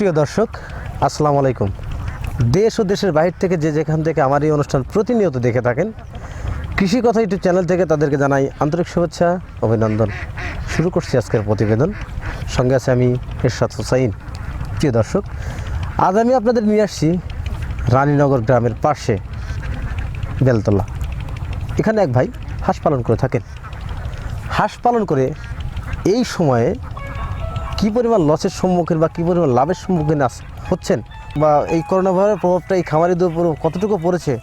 প্রিয় দর্শক, আসসালামু আলাইকুম। দেশ ও দেশের বাইরে থেকে যে যেখান থেকে আমার এই অনুষ্ঠান প্রতিনিয়ত দেখে থাকেন, কৃষি কথা ইউটিউব চ্যানেল থেকে তাদেরকে জানাই আন্তরিক শুভেচ্ছা, অভিনন্দন। শুরু করছি আজকের প্রতিবেদন। সঙ্গে আছে আমি এরশাদ হুসাইন। প্রিয় দর্শক, আজ আমি আপনাদের নিয়ে আসছি রানীনগর গ্রামের পাশে বেলতলা। এখানে এক ভাই হাঁস পালন করে থাকেন। হাঁস পালন করে এই সময়ে কী পরিমাণ লসের সম্মুখীন বা কী পরিমাণ লাভের সম্মুখীন আস- হচ্ছেন? বা এই করোনা ভাইরাসের প্রভাবটা এই খামারিদের উপর কতটুকু পড়েছে?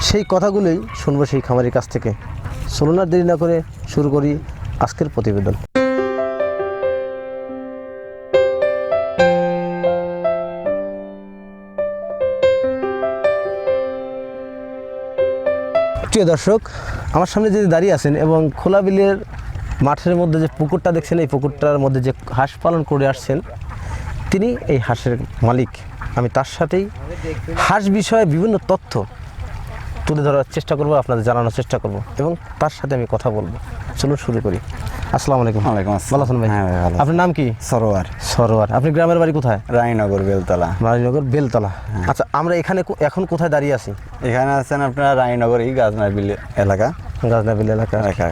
সেই কথাগুলোই শুনব সেই খামারির কাছ থেকে। চলুন দেরি না করে শুরু করি আজকের প্রতিবেদন। প্রিয় দর্শক, আমার সামনে যদি দাঁড়িয়ে আছেন এবং খোলা বিলের মাঠের মধ্যে যে পুকুরটা দেখছেন, এই পুকুরটার মধ্যে যে হাঁস পালন করে আসছেন, তিনি এই হাঁসের মালিক। আমি তার সাথেই হাঁস বিষয়ে বিভিন্ন তথ্য তুলে ধরার চেষ্টা করব, আপনাদের জানানোর চেষ্টা করব এবং তার সাথে আমি কথা বলব। চলুন শুরু করি। আসসালামু আলাইকুম। ওয়ালাইকুম আসসালাম। ভালো আছেন ভাই? হ্যাঁ ভালো আপনার নাম কি? সরোয়ার। সরোয়ার। আপনি গ্রামের বাড়ি কোথায়? রানীনগর বেলতলা। রানীনগর বেলতলা। আচ্ছা আমরা এখানে এখন কোথায় দাঁড়িয়ে আছি? এখানে আছেন আপনার রানীনগর এই গাজনার বিল এলাকা। গাজনা বিল এলাকা। এলাকা।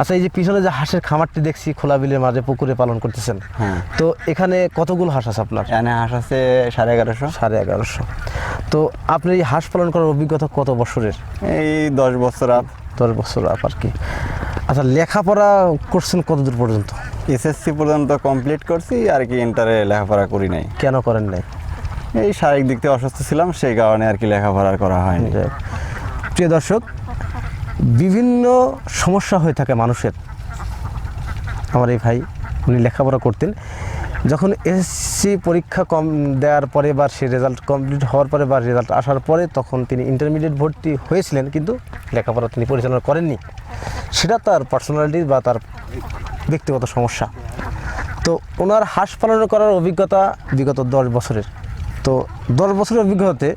আচ্ছা এই যে পিছনে যে হাঁসের খামারটি দেখছি খোলা বিলের মাঝে পুকুরে পালন করতেছেন। হ্যাঁ। তো এখানে কতগুলো হাঁস আছে আপনার? এখানে হাঁস আছে সাড়ে এগারোশো। সাড়ে এগারোশো। তো আপনি এই হাঁস পালন করার অভিজ্ঞতা কত বছরের? এই দশ বছর আপ। দশ বছর আপ আর কি। আচ্ছা লেখাপড়া করছেন কতদূর পর্যন্ত? এসএসসি পর্যন্ত কমপ্লিট করছি আর কি ইন্টারে লেখাপড়া করি নাই। কেন করেন নাই? এই শারীরিক দিক থেকে অসুস্থ ছিলাম সেই কারণে আর কি লেখাপড়া করা হয়নি। প্রিয় দর্শক বিভিন্ন সমস্যা হয়ে থাকে মানুষের। আমার এই ভাই উনি লেখাপড়া করতেন। যখন এসএসসি পরীক্ষা কম দেওয়ার পরে বা সে রেজাল্ট কমপ্লিট হওয়ার পরে বা রেজাল্ট আসার পরে তখন তিনি ইন্টারমিডিয়েট ভর্তি হয়েছিলেন, কিন্তু লেখাপড়া তিনি পরিচালনা করেননি। সেটা তার পার্সোনালিটি বা তার ব্যক্তিগত সমস্যা। তো ওনার হাঁস পালন করার অভিজ্ঞতা বিগত দশ বছরের। তো দশ বছরের অভিজ্ঞতাতে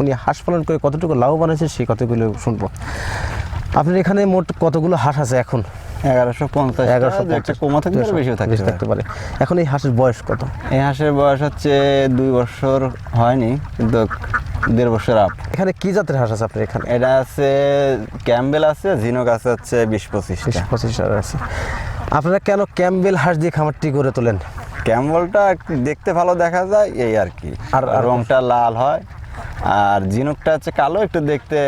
উনি হাঁস পালন করে কতটুকু লাভবান হয়েছে সেই কথাগুলো শুনব। আপনার এখানে মোট কতগুলো হাঁস আছে এখন? এগারোশো পঞ্চাশ। এগারোশো একটা কমা থাকতে পারে। বেশিও থাকতে পারে। এখন এই হাঁসের বয়স কত? এই হাঁসের বয়স হচ্ছে দুই বছর হয়নি কিন্তু দেড় বছর আপ এখানে কি জাতের হাঁস আছে আপনার এখানে? এটা আছে ক্যাম্বেল আছে ঝিনুক আছে হচ্ছে বিশ পঁচিশটা। বিশ পঁচিশ আছে। আপনারা কেন ক্যাম্বেল হাঁস দিয়ে খামারটি করে তোলেন? ক্যাম্বলটা দেখতে ভালো দেখা যায় এই আর কি। আর- রংটা লাল হয়। আর ঝিনুকটা হচ্ছে কালো একটু দেখতে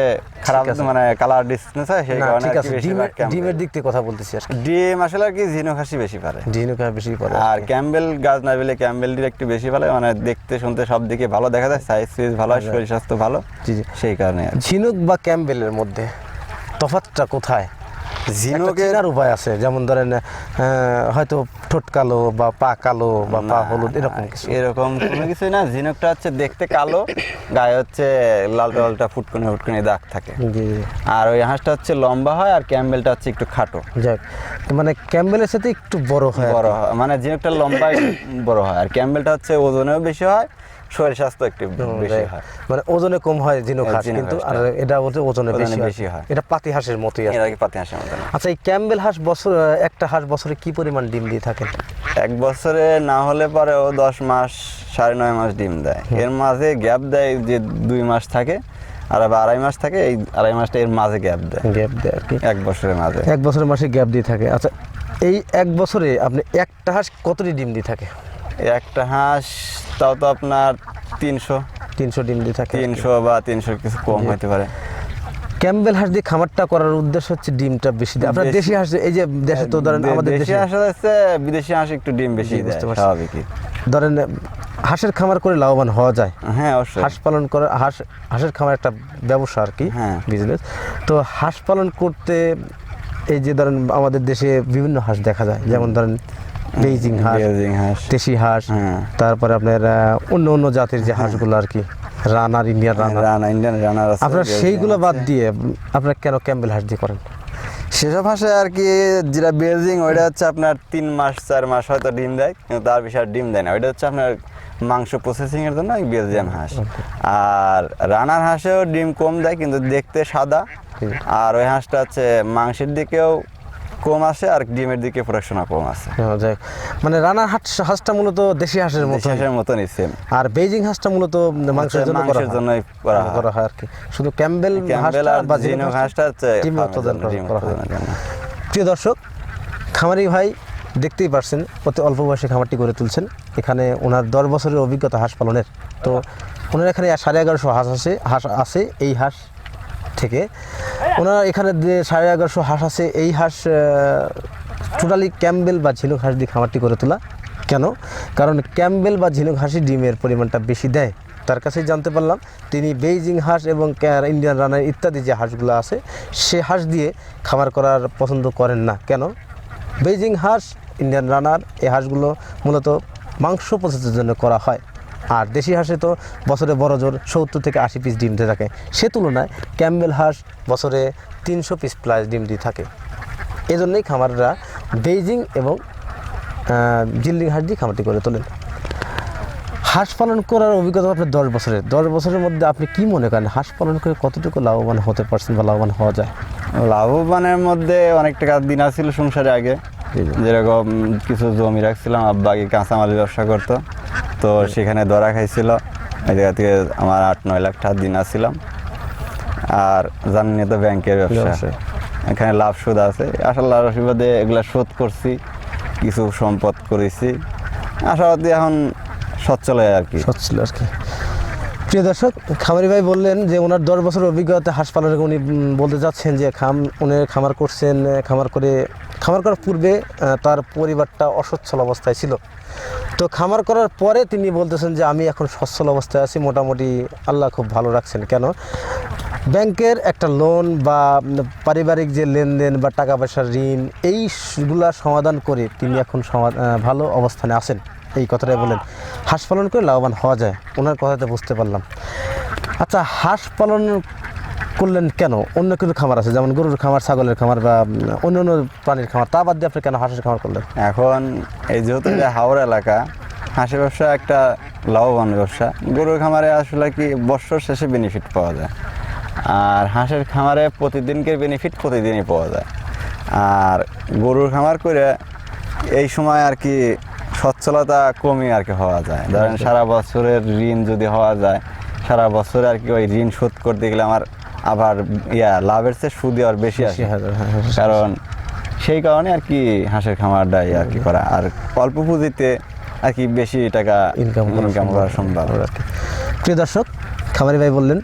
খারাপ মানে কালার ডিসটেন্স হয় সেই কারণে ঠিক আছে। ডিমের ডিমের দিক থেকে কথা বলতেছি আর ডিম আসলে আর কি ঝিনুক হাসি বেশি পারে। ডিনুকা বেশি পড়ে আর ক্যাম্বেল গাছ না পেলে ক্যাম্বেল ডির একটু বেশি ভালো মানে দেখতে শুনতে সব দিকে ভালো দেখা যায় সাইজ সুইজ ভালো শরীর স্বাস্থ্য ভালো জি জি। সেই কারণে আর কি। ঝিনুক বা ক্যাম্বেলের মধ্যে তফাৎটা কোথায়? ঝিনুকের উপায় আছে যেমন ধরেন হয়তো ঠোঁট কালো বা পা কালো বা পা হলুদ এরকম কিছু? এরকম কোনো কিছু না। ঝিনুকটা হচ্ছে দেখতে কালো গায়ে হচ্ছে লালটা লালটা ফুটকুনি ফুটকুনি দাগ থাকে। আর ওই হাঁসটা হচ্ছে লম্বা হয় আর ক্যাম্বেলটা হচ্ছে একটু খাটো। যাক মানে ক্যাম্বেলের সাথে একটু বড় হয় বড় হয়। মানে ঝিনুকটা লম্বা বড় হয়। আর ক্যাম্বেলটা হচ্ছে ওজনেও বেশি হয় শরীর স্বাস্থ্য একটু বেশি হয়। মানে ওজনে কম হয় ঝিনুক হ্যাঁ, হাঁস কিন্তু আর এটা হচ্ছে ওজনে বেশি বেশি হয়। এটা পাতি হাঁসের মতোই আছে। আগে পাতি হাঁসের মতো। আচ্ছা এই ক্যাম্বেল হাঁস বছর একটা হাঁস বছরে কি পরিমাণ ডিম দিয়ে থাকেন এক বছরে না হলে পরেও দশ মাস সাড়ে নয় মাস ডিম দেয়। এর মাঝে গ্যাপ দেয় যে দুই মাস থাকে আর আবার আড়াই মাস থাকে এই আড়াই মাসটা এর মাঝে গ্যাপ দেয়। গ্যাপ দেয় আর কি। এক বছরের মাঝে। এক বছরের মাসে গ্যাপ দিয়ে থাকে। আচ্ছা এই এক বছরে আপনি একটা হাঁস কতটি ডিম দিয়ে থাকে? একটা হাঁস তাও তো আপনার তিনশো। তিনশো ডিম দিয়ে থাকে। তিনশো বা তিনশো কিছু কম হতে পারে। ক্যাম্বেল হাঁস দিয়ে খামারটা করার উদ্দেশ্য হচ্ছে ডিমটা বেশি দেয় আপনার দেশি হাঁস এই যে দেশে তো ধরেন আমাদের দেশি হাঁস হচ্ছে বিদেশি হাঁস একটু ডিম বেশি দেয় স্বাভাবিকই। ধরেন হাঁসের খামার করে লাভবান হওয়া যায়। হ্যাঁ অবশ্যই। হাঁস পালন করা হাঁস হাঁসের খামার একটা ব্যবসা আর কি হ্যাঁ। বিজনেস তো হাঁস পালন করতে এই যে ধরেন আমাদের দেশে বিভিন্ন হাঁস দেখা যায়। যেমন ধরেন বেইজিং হাঁস বেজিং হাঁস। দেশি হাঁস হ্যাঁ। তারপরে আপনার অন্য অন্য জাতের যে হাঁসগুলো আর কি runner Indian runner. Runner Indian runner আপনার সেইগুলো বাদ দিয়ে আপনার কেন ক্যাম্বেল হাঁস দিয়ে করেন? সেসব হাঁসে আর কি যেটা বেজিং ওইটা হচ্ছে আপনার তিন মাস চার মাস হয়তো ডিম দেয় কিন্তু তার বেশি আর ডিম দেয় না। ওইটা হচ্ছে আপনার মাংস প্রসেসিং এর জন্য বেলজিয়াম হাঁস। আর রানার হাঁসেও ডিম কম দেয় কিন্তু দেখতে সাদা। আর ওই হাঁসটা হচ্ছে মাংসের দিকেও কম আসে আর ডিমের দিকে প্রোডাকশনও কম আছে হ্যাঁ, যাই মানে রানার হাঁস হাঁসটা মূলত দেশি হাঁসের মতো শেষের মতনই সেম আর বেজিং হাঁসটা মূলত মাংসের জন্য মাংসের করা হয় করা হয় আর কি। শুধু ক্যাম্বেল ক্যাম্বেল হাঁসটা আর বা জিনো হচ্ছে ডিম উৎপাদন করা- হয়। প্রিয় দর্শক খামারি ভাই দেখতেই পারছেন অতি অল্প বয়সে খামারটি গড়ে তুলছেন। এখানে ওনার দশ বছরের অভিজ্ঞতা হাঁস পালনের। তো ওনার এখানে সাড়ে এগারোশো হাঁস আছে হাঁস আছে। এই হাঁস থেকে। ওনার এখানে যে সাড়ে এগারোশো হাঁস আছে, এই হাঁস টোটালি ক্যাম্বেল বা ঝিনুক হাঁস দিয়ে খামারটি করে তোলা। কেন? কারণ ক্যাম্বেল বা ঝিনুক হাঁসই ডিমের পরিমাণটা বেশি দেয়। তার কাছেই জানতে পারলাম, তিনি বেইজিং হাঁস এবং ইন্ডিয়ান রানার ইত্যাদি যে হাঁসগুলো আছে, সে হাঁস দিয়ে খামার করার পছন্দ করেন না। কেন? বেইজিং হাঁস ইন্ডিয়ান রানার এই হাঁসগুলো মূলত মাংস প্রসেসের জন্য করা হয়। আর দেশি হাঁসে তো বছরে বড় জোর সত্তর থেকে আশি পিস ডিম দিয়ে থাকে। সে তুলনায় ক্যাম্বেল হাঁস বছরে তিনশো পিস প্লাস ডিম দিয়ে থাকে। এজন্যই খামাররা বেইজিং এবং জিল্ডিং হাঁস দিয়ে খামারটি করে তোলেন। হাঁস পালন করার অভিজ্ঞতা আপনার দশ বছরের। দশ বছরের মধ্যে আপনি কি মনে করেন? হাঁস পালন করে কতটুকু লাভবান হতে পারছেন বা লাভবান হওয়া যায়? লাভবানের মধ্যে অনেক টাকা দিন আসছিল সংসারে আগে। যেরকম কিছু জমি রাখছিলাম আব্বা আগে কাঁচামাল ব্যবসা করতো। তো সেখানে ধরা খাইছিল। এই জায়গা থেকে আমার আট নয় লাখ টাকা দিন আসছিলাম। আর জানি তো ব্যাংকের ব্যবসা। এখানে লাভ সুদ আছে। আসাল্লাহ আশীর্বাদে এগুলা শোধ করছি কিছু সম্পদ করেছি। আশাবাদী এখন সচ্ছল হয় আর কি। সচ্ছল আর কি। প্রিয় দর্শক, খামারি ভাই বললেন যে ওনার দশ বছর অভিজ্ঞতা হাঁস পালনের উনি বলতে যাচ্ছেন যে খাম, উনি খামার করছেন, খামার করে, খামার করার পূর্বে তার পরিবারটা অসচ্ছল অবস্থায় ছিল। তো খামার করার পরে তিনি বলতেছেন যে আমি এখন সচ্ছল অবস্থায় আছি, মোটামুটি আল্লাহ খুব ভালো রাখছেন। কেন? ব্যাংকের একটা লোন বা পারিবারিক যে লেনদেন বা টাকা পয়সার ঋণ, এইগুলা সমাধান করে তিনি এখন ভালো অবস্থানে আছেন। এই কথাটাই বলেন হাঁস পালন করে লাভবান হওয়া যায়, ওনার কথাতে বুঝতে পারলাম। আচ্ছা হাঁস পালন করলেন কেন? অন্য কিছু খামার আছে, যেমন গরুর খামার, ছাগলের খামার বা অন্য অন্য প্রাণীর খামার, তা বাদ দিয়ে আপনি কেন হাঁসের খামার করলেন? এখন এই যেহেতু হাওড় এলাকা, হাঁসের ব্যবসা একটা লাভবান ব্যবসা। গরুর খামারে আসলে কি বছর শেষে বেনিফিট পাওয়া যায়। আর হাঁসের খামারে প্রতিদিনকের বেনিফিট প্রতিদিনই পাওয়া যায়। আর গরুর খামার করে এই সময় আর কি সচ্ছলতা কমে আর কি হওয়া যায়। ধরেন সারা বছরের ঋণ যদি হওয়া যায় সারা বছরে আর কি ওই ঋণ শোধ করতে গেলে আমার আবার ইয়া লাভের চেয়ে সুদই আর বেশি আসে। হ্যাঁ, হ্যাঁ। কারণ সেই কারণে আর কি হাঁসের খামারটাই আর কি করা। আর অল্প পুঁজিতে আর কি বেশি টাকা ইনকাম ইনকাম করা সম্ভব। আর কি প্রিয় দর্শক খামারি ভাই বললেন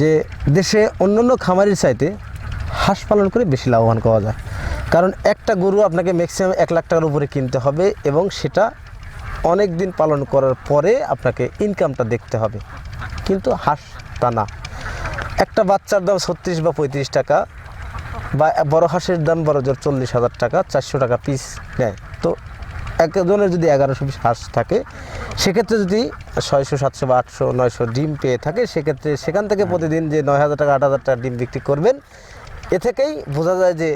যে দেশে অন্যান্য খামারির চাইতে হাঁস পালন করে বেশি লাভবান পাওয়া যায়। কারণ একটা গরু আপনাকে ম্যাক্সিমাম এক লাখ টাকার উপরে কিনতে হবে এবং সেটা অনেক দিন পালন করার পরে আপনাকে ইনকামটা দেখতে হবে। কিন্তু হাঁস তা না। একটা বাচ্চার দাম ছত্রিশ বা পঁয়ত্রিশ টাকা বা বড় হাঁসের দাম বড় জোর চল্লিশ হাজার টাকা চারশো টাকা পিস নেয়। তো একজনের যদি এগারোশো পিস হাঁস থাকে সেক্ষেত্রে যদি ছয়শো সাতশো বা আটশো নয়শো ডিম পেয়ে থাকে সেক্ষেত্রে সেখান থেকে প্রতিদিন যে নয় হাজার টাকা আট হাজার টাকা ডিম বিক্রি করবেন এ থেকেই বোঝা যায় যে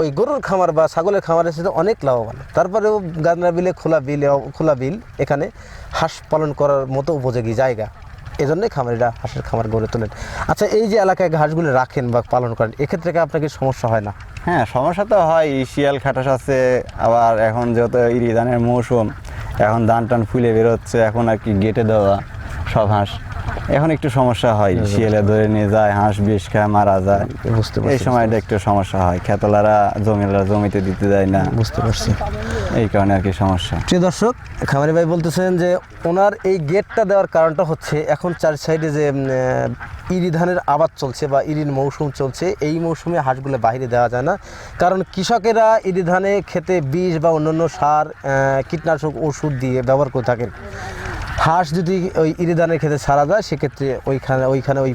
ওই গরুর খামার বা ছাগলের খামারের সাথে অনেক লাভবান। তারপরেও গান্না বিলে, খোলা বিলে, খোলা বিল এখানে হাঁস পালন করার মতো উপযোগী জায়গা। এই এজন্যই খামারিরা হাঁসের খামার গড়ে তোলেন। আচ্ছা এই যে এলাকায় হাঁসগুলো রাখেন বা পালন করেন, এক্ষেত্রে কি আপনাকে সমস্যা হয় না? হ্যাঁ সমস্যা তো হয়। শিয়াল খাটাস আছে, আবার এখন যেহেতু ইরি ধানের মৌসুম, এখন ধান টান ফুলে বেরোচ্ছে, এখন আর কি গেটে দেওয়া। সব হাঁস। এখন একটু সমস্যা হয় শিয়ালে ধরে নিয়ে যায় হাঁস বিষ খায় মারা যায়। বুঝতে পারছি এই সময়টা একটু সমস্যা হয় খেতলারা জমিলারা জমিতে দিতে যায় না। বুঝতে পারছি। এই কারণে আর কি সমস্যা। প্রিয় দর্শক খামারি ভাই বলতেছেন যে ওনার এই গেটটা দেওয়ার কারণটা হচ্ছে এখন চার সাইডে যে ইরি ধানের আবাদ চলছে বা ইরির মৌসুম চলছে এই মৌসুমে হাঁসগুলো বাইরে দেওয়া যায় না। কারণ কৃষকেরা ইরি ধানে খেতে বিষ বা অন্যান্য সার কীটনাশক ওষুধ দিয়ে ব্যবহার করে থাকেন। হাঁস যদি ওই ইরিদানের ক্ষেত্রে ছাড়া যায় সেক্ষেত্রে ওইখানে ওইখানে ওই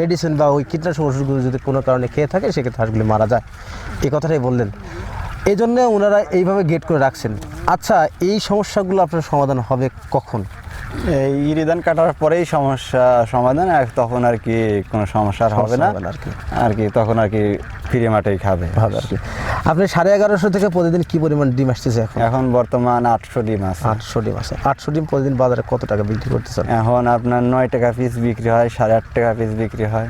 মেডিসিন বা ওই কীটনাশক ওষুধগুলো যদি কোনো কারণে খেয়ে থাকে সেক্ষেত্রে হাঁসগুলি মারা যায়। এই কথাটাই বললেন। এই জন্য ওনারা এইভাবে গেট করে রাখছেন। আচ্ছা এই সমস্যাগুলো আপনার সমাধান হবে কখন? এই ইরিদান কাটার পরেই সমস্যা সমাধান আর তখন আর কি কোনো সমস্যা হবে না। হবে না আর কি। আর কি তখন আর কি ফ্রি মাঠেই খাবে। ভাবে আর কি। আপনি সাড়ে এগারোশো থেকে প্রতিদিন কি পরিমাণ ডিম আসতেছে এখন? এখন বর্তমান আটশো ডিম আছে। আটশো ডিম আছে। আটশো ডিম প্রতিদিন বাজারে কত টাকা বিক্রি করতেছেন? এখন আপনার নয় টাকা পিস বিক্রি হয় সাড়ে আট টাকা পিস বিক্রি হয়।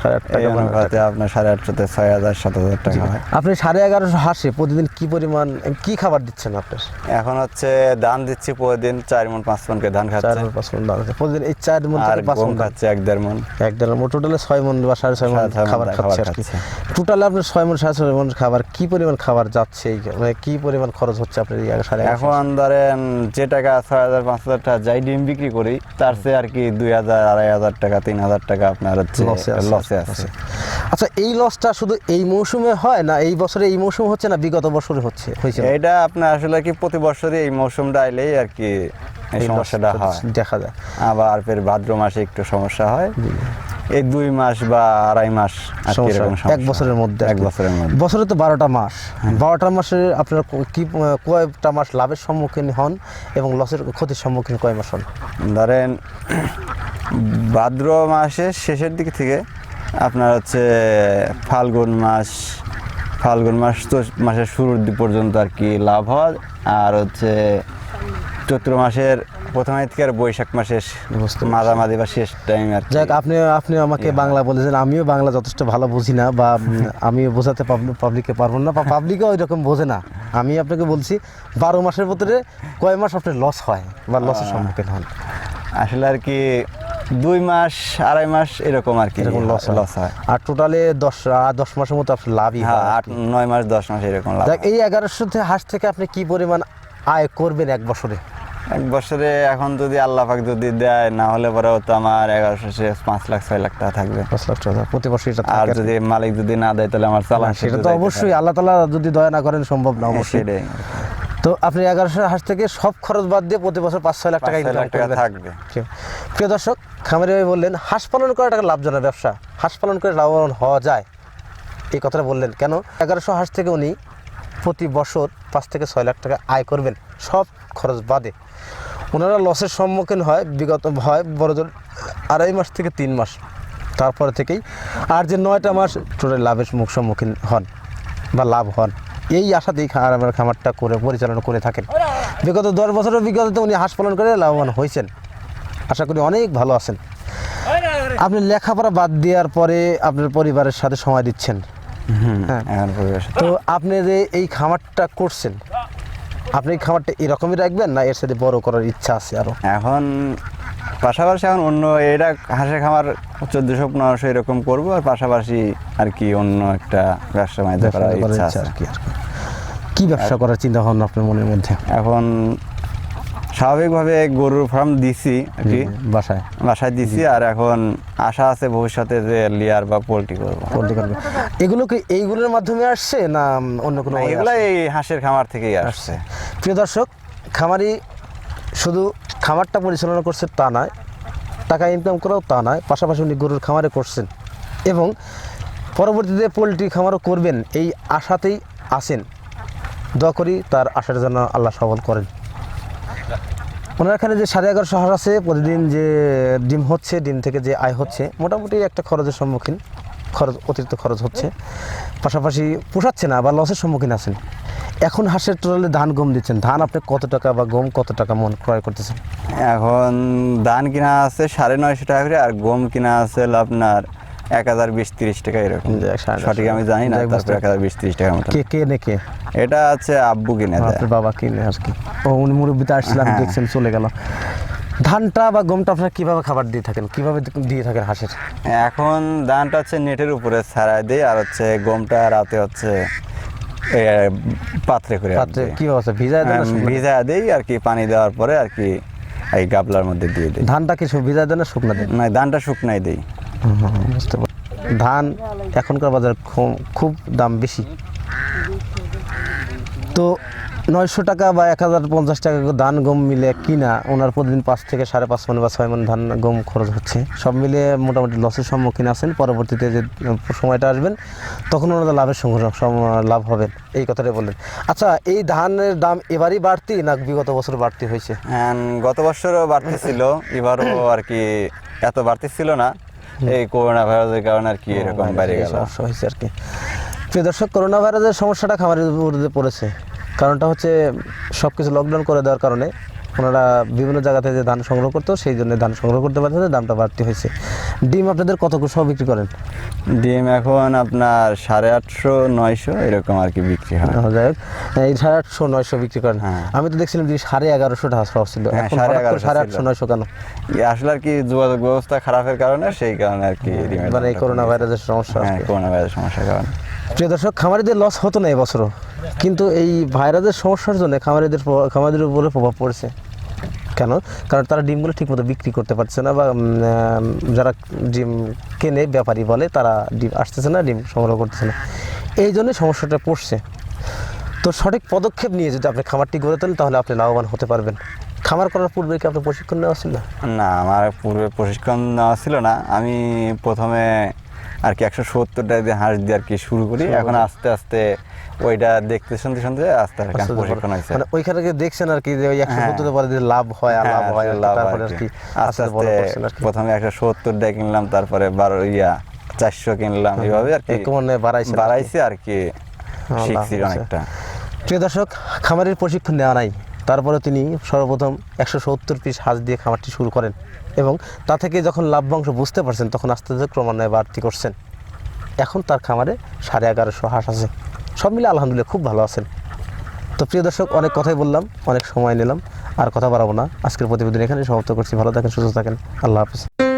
সাড়ে আট টাকা অনুপাতে আপনার সাড়ে আটশোতে ছয় হাজার সাত হাজার টাকা হয়। আপনি সাড়ে এগারোশো হাসে প্রতিদিন কি পরিমাণ কি খাবার দিচ্ছেন আপনার এখন হচ্ছে ধান দিচ্ছি প্রতিদিন চার মন পাঁচ মনকে ধান চার খাচ্ছে। মণ পাঁচ মণ দাম আছে। প্রতিদিন এই চার মন আর পাঁচ মণ খাচ্ছে এক দেড় মন এক দেড় মণ টোটালে ছয় মন বা সাড়ে ছয় মন সাড়ে খাবার খাচ্ছে। টোটালে আপনার ছয় মন সাড়ে ছয় মন খাবার কি পরিমাণ খাবার যাচ্ছে এই মানে কি পরিমাণ খরচ হচ্ছে আপনার সাড়ে এখন ধরেন যে টাকা ছয় হাজার পাঁচ হাজার টাকা যাই ডিম বিক্রি করি তার চেয়ে আর কি দুই হাজার আড়াই হাজার টাকা তিন হাজার টাকা আপনার হচ্ছে লসে আছে আচ্ছা এই লসটা শুধু এই মৌসুমে হয় না এই বছরে এই মৌসুম হচ্ছে না বিগত বছরে হচ্ছে এটা আপনার আসলে কি প্রতি বছরই এই মৌসুমটা আইলেই আর কি এই সমস্যাটা হয়। দেখা যায়। আবার ফের ভাদ্র মাসে একটু সমস্যা হয়। এই দুই মাস বা আড়াই মাস এক বছরের মধ্যে এক বছরের মধ্যে। বছরে তো বারোটা মাস। বারোটা মাসে আপনার ক- কি আহ, কয়টা মাস লাভের সম্মুখীন হন এবং লসের ক্ষতির সম্মুখীন কয় মাস হন? ধরেন ভাদ্র মাসের শেষের দিক থেকে আপনার হচ্ছে ফাল্গুন মাস ফাল্গুন মাস তো মাসের শুরুর দিক পর্যন্ত আর কি লাভ হয়। আর হচ্ছে চৈত্র মাসের প্রথমে থেকে আর বৈশাখ মাসের মাঝামাঝি বা শেষ টাইম আর যাক আপনি আপনি আমাকে বাংলা বলেছেন আমিও বাংলা যথেষ্ট ভালো বুঝি না বা আমিও বোঝাতে পাবলিককে পারব না বা পাবলিকও ওই রকম বোঝে না। আমি আপনাকে বলছি বারো মাসের ভিতরে কয় মাস আপনার লস হয় বা লসের সম্মুখীন হন? আসলে আর কি দুই মাস আড়াই মাস এরকম আর কি এরকম লস লস হয়। আর টোটালে দশ দশ মাসের মতো আপনার লাভই হ্যাঁ হয় আট নয় মাস দশ মাস এরকম লাভ এই এগারোশো হাঁস থেকে আপনি কি পরিমাণ আয় করবেন এক বছরে? এক বছরে এখন যদি আল্লাহ পাক যদি দেয় না হলে পরেও তো আমার এগারোশো শেষ পাঁচ লাখ ছয় লাখ টাকা থাকবে। পাঁচ লাখ টাকা প্রতি বছর এটা আর যদি মালিক যদি না দেয় তাহলে আমার চালান সেটা তো অবশ্যই আল্লাহ তালা যদি দয়া না করেন সম্ভব না অবশ্যই। সেটাই। তো আপনি এগারোশো হাঁস থেকে সব খরচ বাদ দিয়ে প্রতি বছর পাঁচ ছয় লাখ টাকা ইনকাম করবেন। থাকবে। ঠিক। প্রিয় দর্শক খামারি ভাই বললেন হাঁস পালন করা একটা লাভজনক ব্যবসা। হাঁস পালন করে লাভবান হওয়া যায়। এই কথাটা বললেন। কেন? এগারোশো হাঁস থেকে উনি প্রতি বছর পাঁচ থেকে ছয় লাখ টাকা আয় করবেন সব খরচ বাদে। ওনারা লসের সম্মুখীন হয় বিগত হয় বড়জোর আড়াই মাস থেকে তিন মাস। তারপরে থেকেই আর যে নয়টা মাস টোটাল লাভের মুখ সম্মুখীন হন বা লাভ হন। এই আশাতেই আমার খামারটা করে পরিচালনা করে থাকেন। বিগত দশ বছরের বিগত উনি হাঁস পালন করে লাভবান হয়েছেন। আশা করি অনেক ভালো আছেন। আপনি লেখাপড়া বাদ দেওয়ার পরে আপনার পরিবারের সাথে সময় দিচ্ছেন। হ্যাঁ। তো আপনি যে এই খামারটা করছেন আপনি খাবারটা খামারটা এরকমই রাখবেন না এর সাথে বড় করার ইচ্ছা আছে আরও? এখন পাশাপাশি এখন অন্য এটা হাঁসের খামার চোদ্দশো পনেরোশো এরকম করব আর পাশাপাশি আর কি অন্য একটা ব্যবসা বাণিজ্য করার ইচ্ছা আছে। আর কি আর কি। কি ব্যবসা করার চিন্তা ভাবনা আপনার মনের মধ্যে? এখন স্বাভাবিকভাবে গরুর ফার্ম দিছি আর কি। বাসায়। বাসায় দিছি আর এখন আশা আছে ভবিষ্যতে যে লিয়ার বা পোলট্রি করব। পোল্ট্রি করবে। এগুলো কি এইগুলোর মাধ্যমে আসছে না অন্য কোনো এগুলো এই হাঁসের খামার থেকেই আসছে। প্রিয় দর্শক খামারি শুধু খামারটা পরিচালনা করছে তা নয় টাকা ইনকাম করাও তা নয় পাশাপাশি উনি গরুর খামারে করছেন এবং পরবর্তীতে পোলট্রি খামারও করবেন এই আশাতেই আছেন। দোয়া করি তার আশার জন্য আল্লাহ সবল করেন। ওনার এখানে যে সাড়ে এগারোশো হাঁস আছে, প্রতিদিন যে ডিম হচ্ছে, ডিম থেকে যে আয় হচ্ছে, মোটামুটি একটা খরচের সম্মুখীন, খরচ, অতিরিক্ত খরচ হচ্ছে। পাশাপাশি পোষাচ্ছে না বা লসের সম্মুখীন আছেন। এখন হাঁসের টোটালে ধান গম দিচ্ছেন। ধান আপনি কত টাকা বা গম কত টাকা মন ক্রয় করতেছেন? এখন ধান কিনা আছে সাড়ে নয়শো টাকা করে, আর গম কিনা আছে আপনার এক হাজার বিশ তিরিশ টাকা এরকম। সঠিক আমি জানি না তারপরে এক হাজার বিশ তিরিশ টাকার মতো। কে কে নে কে? এটা আছে আব্বু কিনে দেয়। আপনার বাবা কিনে আর কি। ও উনি মুরব্বীতে আসছিলাম হ্যাঁ। দেখছেন চলে গেল। ধানটা বা গমটা আপনারা কীভাবে খাবার দিয়ে থাকেন? কীভাবে দিয়ে থাকেন হাঁসের? এখন ধানটা হচ্ছে নেটের উপরে ছাড়াই দিই আর হচ্ছে গমটা রাতে হচ্ছে পাত্রে করে পাত্রে কি অবস্থা? ভিজায় দেন না শুকনো? ভিজা দেই আর কি পানি দেওয়ার পরে আর কি এই গাবলার মধ্যে দিয়ে দিই। ধানটা কি সব ভিজায় দেন না শুকনা দেন? না ধানটা শুকনাই দেই। বুঝতে ধান এখনকার বাজার খুব দাম বেশি। তো নয়শো টাকা বা এক হাজার পঞ্চাশ টাকা ধান গম মিলে কিনা, ওনার প্রতিদিন পাঁচ থেকে সাড়ে পাঁচ মন বা ছয় মন ধান গম খরচ হচ্ছে। সব মিলিয়ে মোটামুটি লসের সম্মুখীন আছেন। পরবর্তীতে যে সময়টা আসবেন, তখন ওনাদের লাভের সম- লাভ হবেন এই কথাটাই বললেন। আচ্ছা এই ধানের দাম এবারই বাড়তি না বিগত বছর বাড়তি হয়েছে? গত বছরও বাড়তি ছিল। এবারও আর কি এত বাড়তি ছিল না। এই করোনা ভাইরাসের কারণে আর কি এরকম বাইরে গেল। সমস্যা হয়েছে আর কি। প্রিয় দর্শক করোনা ভাইরাসের সমস্যাটা খামারের উপরে পড়েছে। কারণটা হচ্ছে সব কিছু লকডাউন করে দেওয়ার কারণে ওনারা বিভিন্ন জায়গা থেকে যে ধান সংগ্রহ করতো সেই জন্য ধান সংগ্রহ করতে পারছে দামটা বাড়তি হয়েছে। ডিম আপনাদের কত করে সব বিক্রি করেন? ডিম এখন আপনার সাড়ে আটশো নয়শো এরকম আর কি বিক্রি হয়। যাই হোক। এই সাড়ে আটশো নয়শো বিক্রি করেন। হ্যাঁ। আমি তো দেখছিলাম যে সাড়ে এগারোশো টাকা ছিল। হ্যাঁ, সাড়ে হঠাৎ করে 1100 সাড়ে আটশো নয়শো কেন আসলে আর কি যোগাযোগ ব্যবস্থা খারাপের কারণে সেই কারণে আর কি মানে এই করোনা ভাইরাসের সমস্যা হ্যাঁ করোনা ভাইরাসের সমস্যার কারণে। প্রিয় দর্শক খামারিদের লস হতো না এবছরও। কিন্তু এই ভাইরাসের সমস্যার জন্য খামারিদের খামারিদের উপরে প্রভাব পড়ছে। কেন? কারণ তারা ডিমগুলো ঠিকমতো বিক্রি করতে পারছে না বা যারা ডিম কেনে, ব্যাপারী বলে, তারা ডিম আসতেছে না, ডিম সংগ্রহ করতেছে না। এই জন্যই সমস্যাটা পড়ছে। তো সঠিক পদক্ষেপ নিয়ে যদি আপনি খামারটি গড়ে তোলেন, তাহলে আপনি লাভবান হতে পারবেন। খামার করার পূর্বে কি আপনার প্রশিক্ষণ নেওয়া ছিল? না, আমার পূর্বে প্রশিক্ষণ নেওয়া ছিল না। আমি প্রথমে আর কি একশো সত্তরটা দিয়ে হাঁস দিয়ে আর কি শুরু করি। এখন আস্তে আস্তে ওইটা দেখতে শুনতে শুনতে আস্তে আস্তে প্রশিক্ষণ হয়েছে। মানে ওইখানে দেখছেন আর কি যে ওই একশো হ্যাঁ। পরে যে লাভ হয় আর লাভ হ্যাঁ, হয় লাভ তারপরে আর আর কি। আস্তে আস্তে আর প্রথমে একশো সত্তর দিয়ে কিনলাম তারপরে বারো ইয়া চারশো কিনলাম এইভাবে আর কি আর কি। বাড়াইছে আর কি। হ্যাঁ, শিখছি অনেকটা। প্রিয় দর্শক খামারের প্রশিক্ষণ নেওয়া নাই। তারপরে তিনি সর্বপ্রথম একশো সত্তর পিস হাঁস দিয়ে খামারটি শুরু করেন এবং তা থেকে যখন লাভ্যাংশ বুঝতে পারছেন, তখন আস্তে আস্তে ক্রমান্বয়ে বাড়তি করছেন। এখন তার খামারে সাড়ে এগারোশো হাঁস আছে। সব মিলে আলহামদুলিল্লাহ খুব ভালো আছেন। তো প্রিয় দর্শক, অনেক কথাই বললাম, অনেক সময় নিলাম, আর কথা বাড়াবো না। আজকের প্রতিবেদন এখানে সমাপ্ত করছি। ভালো থাকেন, সুস্থ থাকেন। আল্লাহ হাফিজ।